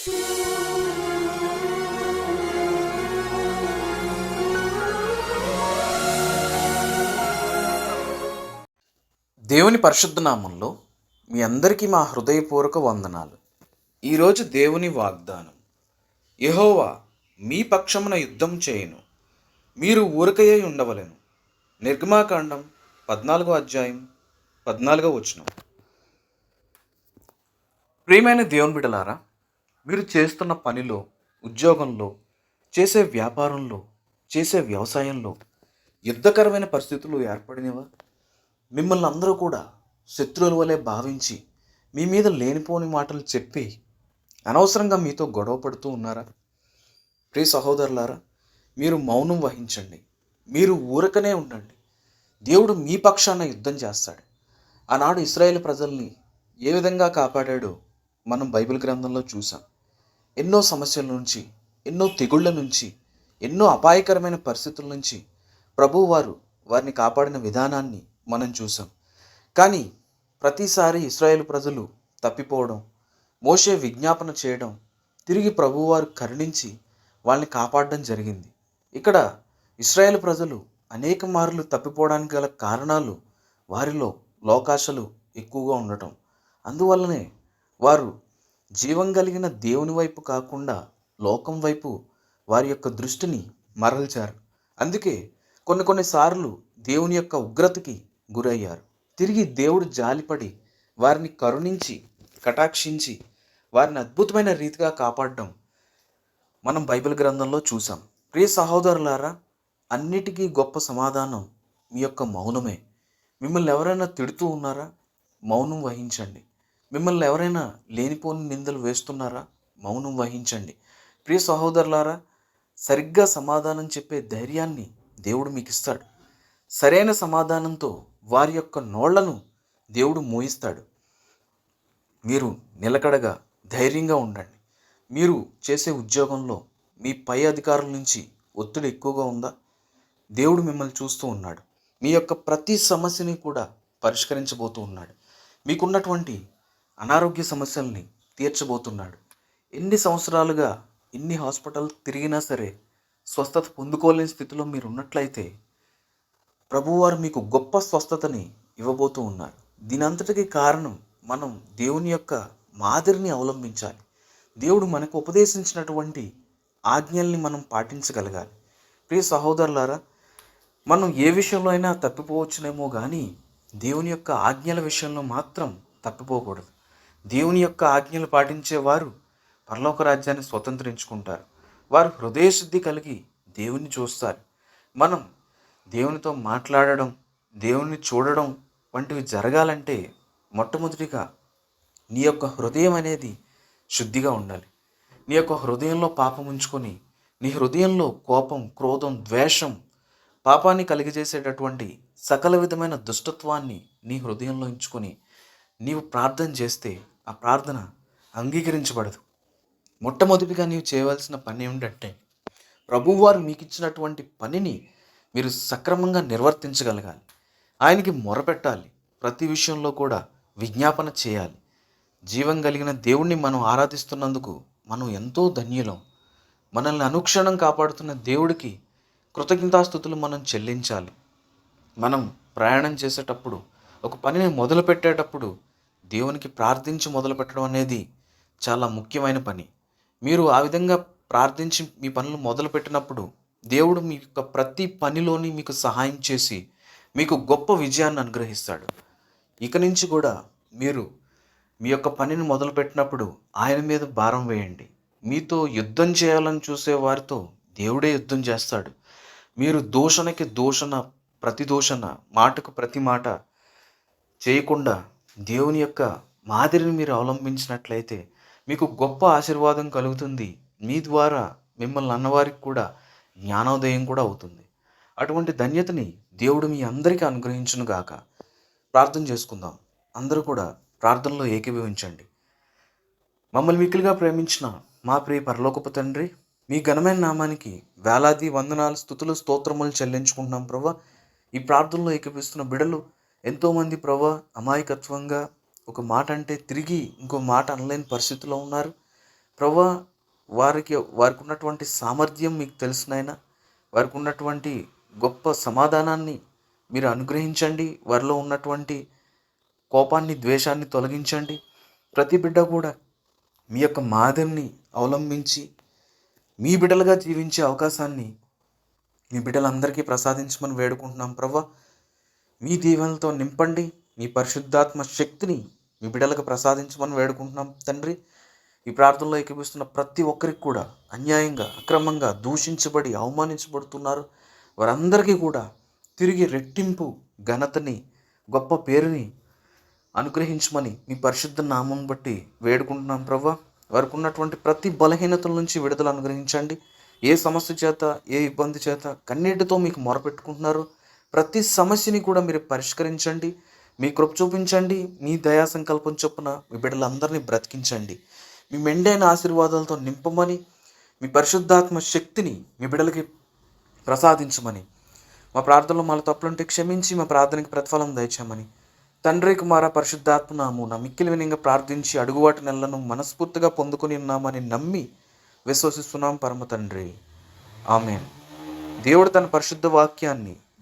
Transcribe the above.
దేవుని పరిశుద్ధ నామంలో మీ అందరికీ మా హృదయపూర్వక వందనాలు. ఈరోజు దేవుని వాగ్దానం. యహోవా మీ పక్షమున యుద్ధం చేయను. మీరు ఊరకయ్యే ఉండవలను. నిర్గమాకాండం పద్నాలుగో అధ్యాయం పద్నాలుగో వచనం. ప్రియమైన దేవుని బిడలారా మీరు చేస్తున్న పనిలో ఉద్యోగంలో చేసే వ్యాపారంలో చేసే వ్యవసాయంలో యుద్ధకరమైన పరిస్థితులు ఏర్పడినవా? మిమ్మల్ని అందరూ కూడా శత్రువుల వలె భావించి మీ మీద లేనిపోని మాటలు చెప్పి అనవసరంగా మీతో గొడవ పడుతూ ఉన్నారా? ప్రియ సహోదరులారా మీరు మౌనం వహించండి. మీరు ఊరకనే ఉండండి. దేవుడు మీ పక్షాన యుద్ధం చేస్తాడు. ఆనాడు ఇస్రాయేల్ ప్రజల్ని ఏ విధంగా కాపాడాడో మనం బైబిల్ గ్రంథంలో చూసాం ఎన్నో సమస్యల నుంచి ఎన్నో తెగుళ్ళ నుంచి ఎన్నో అపాయకరమైన పరిస్థితుల నుంచి ప్రభువు వారు వారిని కాపాడిన విధానాన్ని మనం చూసాం. కానీ ప్రతిసారి ఇస్రాయేల్ ప్రజలు తప్పిపోవడం మోషే విజ్ఞాపన చేయడం తిరిగి ప్రభువారు కరుణించి వాళ్ళని కాపాడడం జరిగింది. ఇక్కడ ఇస్రాయేల్ ప్రజలు అనేక మార్లు తప్పిపోవడానికి గల కారణాలు వారిలో లోకాశలు ఎక్కువగా ఉండటం. అందువల్లనే వారు జీవం కలిగిన దేవుని వైపు కాకుండా లోకం వైపు వారి యొక్క దృష్టిని మరల్చారు. అందుకే కొన్ని కొన్నిసార్లు దేవుని యొక్క ఉగ్రతకి గురయ్యారు. తిరిగి దేవుడు జాలిపడి వారిని కరుణించి కటాక్షించి వారిని అద్భుతమైన రీతిగా కాపాడడం మనం బైబిల్ గ్రంథంలో చూసాం ప్రియ సహోదరులారా అన్నిటికీ గొప్ప సమాధానం మీ యొక్క మౌనమే. మిమ్మల్ని ఎవరైనా తిడుతూ ఉన్నారా? మౌనం వహించండి. మిమ్మల్ని ఎవరైనా లేనిపోని నిందలు వేస్తున్నారా? మౌనం వహించండి. ప్రియ సహోదరులారా సరిగ్గా సమాధానం చెప్పే ధైర్యాన్ని దేవుడు మీకు ఇస్తాడు సరైన సమాధానంతో వారి యొక్క నోళ్ళను దేవుడు మోయిస్తాడు. మీరు నిలకడగా ధైర్యంగా ఉండండి. మీరు చేసే ఉద్యోగంలో మీ పై అధికారుల నుంచి ఒత్తిడి ఎక్కువగా ఉందా? దేవుడు మిమ్మల్ని చూస్తూ ఉన్నాడు. మీ యొక్క ప్రతి సమస్యని కూడా పరిష్కరించబోతూ ఉన్నాడు. మీకున్నటువంటి అనారోగ్య సమస్యల్ని తీర్చబోతున్నాడు. ఎన్ని సంవత్సరాలుగా ఎన్ని హాస్పిటల్ తిరిగినా సరే స్వస్థత పొందుకోలేని స్థితిలో మీరు ఉన్నట్లయితే ప్రభువారు మీకు గొప్ప స్వస్థతని ఇవ్వబోతూ ఉన్నారు. దీనంతటికి కారణం మనం దేవుని యొక్క మాదిరిని అవలంబించాలి. దేవుడు మనకు ఉపదేశించినటువంటి ఆజ్ఞల్ని మనం పాటించగలగాలి. ప్రియ సహోదరులారా మనం ఏ విషయంలో అయినా తప్పిపోవచ్చునేమో కానీ దేవుని యొక్క ఆజ్ఞల విషయంలో మాత్రం తప్పిపోకూడదు. దేవుని యొక్క ఆజ్ఞలు పాటించేవారు పరలోక రాజ్యాన్ని స్వతంత్రించుకుంటారు. వారు హృదయశుద్ధి కలిగి దేవుని చూస్తారు. మనం దేవునితో మాట్లాడడం దేవుని చూడడం వంటివి జరగాలంటే మొట్టమొదటిగా నీ యొక్క హృదయం అనేది శుద్ధిగా ఉండాలి. నీ యొక్క హృదయంలో పాపం ఉంచుకొని నీ హృదయంలో కోపం క్రోధం ద్వేషం పాపాన్ని కలిగజేసేటటువంటి సకల విధమైన దుష్టత్వాన్ని నీ హృదయంలో ఉంచుకొని నీవు ప్రార్థన చేస్తే ఆ ప్రార్థన అంగీకరించబడదు. మొట్టమొదటిగా నీవు చేయవలసిన పని ఏమిటంటే ప్రభువారు మీకు ఇచ్చినటువంటి పనిని మీరు సక్రమంగా నిర్వర్తించగలగాలి. ఆయనకి మొరపెట్టాలి. ప్రతి విషయంలో కూడా విజ్ఞాపన చేయాలి. జీవం కలిగిన దేవుణ్ణి మనం ఆరాధిస్తున్నందుకు మనం ఎంతో ధన్యులం. మనల్ని అనుక్షణం కాపాడుతున్న దేవుడికి కృతజ్ఞతాస్థుతులు మనం చెల్లించాలి. మనం ప్రయాణం చేసేటప్పుడు ఒక పనిని మొదలుపెట్టేటప్పుడు దేవునికి ప్రార్థించి మొదలుపెట్టడం అనేది చాలా ముఖ్యమైన పని. మీరు ఆ విధంగా ప్రార్థించి మీ పనులు మొదలుపెట్టినప్పుడు దేవుడు మీ యొక్క ప్రతి పనిలోని మీకు సహాయం చేసి మీకు గొప్ప విజయాన్ని అనుగ్రహిస్తాడు. ఇక నుంచి కూడా మీరు మీ యొక్క పనిని మొదలుపెట్టినప్పుడు ఆయన మీద భారం వేయండి. మీతో యుద్ధం చేయాలని చూసే వారితో దేవుడే యుద్ధం చేస్తాడు. మీరు దూషణకి దూషణ ప్రతి దూషణ మాటకు ప్రతి మాట చేయకుండా దేవుని యొక్క మాదిరిని మీరు అవలంబించినట్లయితే మీకు గొప్ప ఆశీర్వాదం కలుగుతుంది. మీ ద్వారా మిమ్మల్ని అన్నవారికి కూడా జ్ఞానోదయం కూడా అవుతుంది. అటువంటి ధన్యతని దేవుడు మీ అందరికీ అనుగ్రహించును గాక. ప్రార్థన చేసుకుందాం. అందరూ కూడా ప్రార్థనలో ఏకీభవించండి. మమ్మల్ని మిక్కిలిగా ప్రేమించిన మా ప్రియ పరలోకపు తండ్రి మీ ఘనమైన నామానికి వేలాది వందనాలు స్థుతులు స్తోత్రములు చెల్లించుకుంటున్నాం ప్రభా. ఈ ప్రార్థనలో ఏకీపిస్తున్న బిడలు ఎంతోమంది ప్రభా అమాయకత్వంగా ఒక మాట అంటే తిరిగి ఇంకో మాట అనలేని పరిస్థితిలో ఉన్నారు. ప్రభా వారికి వారికి ఉన్నటువంటి సామర్థ్యం మీకు తెలుసునైనా వారికి ఉన్నటువంటి గొప్ప సమాధానాన్ని మీరు అనుగ్రహించండి. వారిలో ఉన్నటువంటి కోపాన్ని ద్వేషాన్ని తొలగించండి. ప్రతి బిడ్డ కూడా మీ యొక్క మాదిరిని అవలంబించి మీ బిడ్డలుగా జీవించే అవకాశాన్ని మీ బిడ్డలందరికీ ప్రసాదించమని వేడుకుంటున్నాం. ప్రభా మీ దీవెనలతో నింపండి. మీ పరిశుద్ధాత్మ శక్తిని మీ బిడ్డలకు ప్రసాదించమని వేడుకుంటున్నాం తండ్రి. ఈ ప్రార్థనలో ఎక్కిపిస్తున్న ప్రతి ఒక్కరికి కూడా అన్యాయంగా అక్రమంగా దూషించబడి అవమానించబడుతున్నారు. వారందరికీ కూడా తిరిగి రెట్టింపు ఘనతని గొప్ప పేరుని అనుగ్రహించమని మీ పరిశుద్ధ నామం బట్టి వేడుకుంటున్నాం ప్రవ్వ. వారికి ఉన్నటువంటి ప్రతి బలహీనతల నుంచి విడుదల అనుగ్రహించండి. ఏ సమస్య చేత ఏ ఇబ్బంది చేత కన్నీటితో మీకు మొరపెట్టుకుంటున్నారు. ప్రతి సమస్యని కూడా మీరు పరిష్కరించండి. మీ కృప చూపించండి. మీ దయా సంకల్పం చొప్పున మీ బిడ్డలందరినీ బ్రతికించండి. మీ మెండైన ఆశీర్వాదాలతో నింపమని మీ పరిశుద్ధాత్మ శక్తిని మీ బిడ్డలకి ప్రసాదించమని మా ప్రార్థనలో మాలో తప్పులుంటే క్షమించి మా ప్రార్థనకి ప్రతిఫలం దయచేయమని. తండ్రి కుమార పరిశుద్ధాత్మ నామున మిక్కిలి వినంగా ప్రార్థించి అడుగువాటి నెలను మనస్ఫూర్తిగా పొందుకొని ఉన్నామని నమ్మి విశ్వసిస్తున్నాం పరమ తండ్రి. ఆమెన్. దేవుడు తన పరిశుద్ధ వాక్యాన్ని